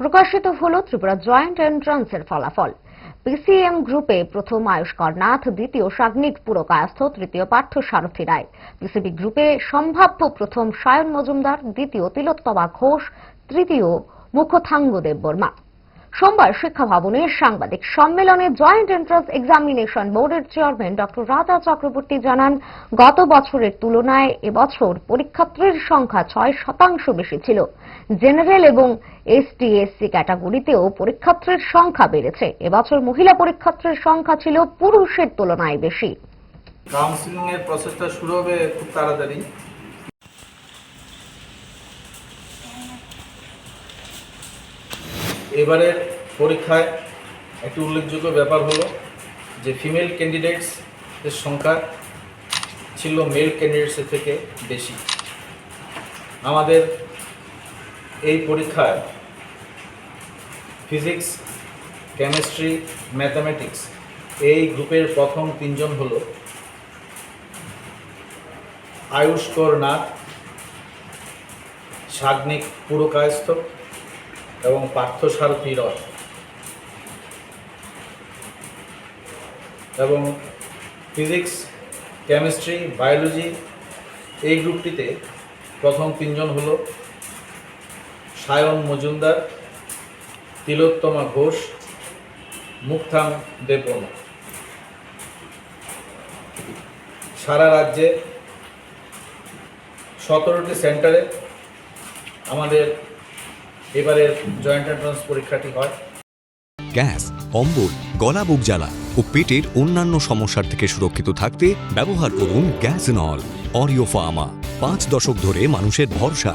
প্রকাশিত হল ত্রিপুরা জয়েন্ট এন্ট্রান্সের ফলাফল। পিসিএম গ্রুপে প্রথম আয়ুষ নাথ, দ্বিতীয় সাগ্নিক পুরকায়স্থ, তৃতীয় পার্থ সারথী রায়। পিসিবি গ্রুপে সম্ভাব্য প্রথম সায়ন মজুমদার, দ্বিতীয় তিলোত্তমা ঘোষ, তৃতীয় মুখথাঙ্গ দেব বর্মা। সোমবার শিক্ষা ভবনে সাংবাদিক সম্মেলনে জয়েন্ট এন্ট্রান্স এক্সামিনেশন বোর্ডের চেয়ারম্যান ডক্টর রাজা চক্রবর্তী জানান, গত বছরের তুলনায় এবছর পরীক্ষার্থীর সংখ্যা ছয় শতাংশ বেশি ছিল। জেনারেল এবং এসটি এসসি ক্যাটাগরিতেও পরীক্ষার্থীর সংখ্যা বেড়েছে। এবছর মহিলা পরীক্ষার্থীর সংখ্যা ছিল পুরুষের তুলনায় বেশি। কাউন্সিলিং এর প্রসেসটা শুরু হবে খুব তাড়াতাড়ি। এবারের পরীক্ষায় একটি উল্লেখযোগ্য ব্যাপার হলো যে ফিমেল ক্যান্ডিডেটস এর সংখ্যা ছিল মেল ক্যান্ডিডেটসের থেকে বেশি। আমাদের এই পরীক্ষায় ফিজিক্স কেমিস্ট্রি ম্যাথামেটিক্স এই গ্রুপের প্রথম তিনজন হলো আয়ুষ্কর নাথ, সাগ্নিক পুরকায়স্থ এবং পার্থসারথী রয় এবং ফিজিক্স, কেমিস্ট্রি, বায়োলজি এই গ্রুপটিতে প্রথম তিনজন হল সায়ন মজুমদার, তিলোত্তমা ঘোষ, মুক্তাং দেববর্মা। সারা রাজ্যে সতেরোটি সেন্টারে আমাদের জয়েন্ট এন্ট্রান্স পরীক্ষাটি হয়। গ্যাস, অম্বল, গলা বুক জ্বালা ও পেটের অন্যান্য সমস্যার থেকে সুরক্ষিত থাকতে ব্যবহার করুন গ্যাস নল, অরিও ফার্মা। পাঁচ দশক ধরে মানুষের ভরসা।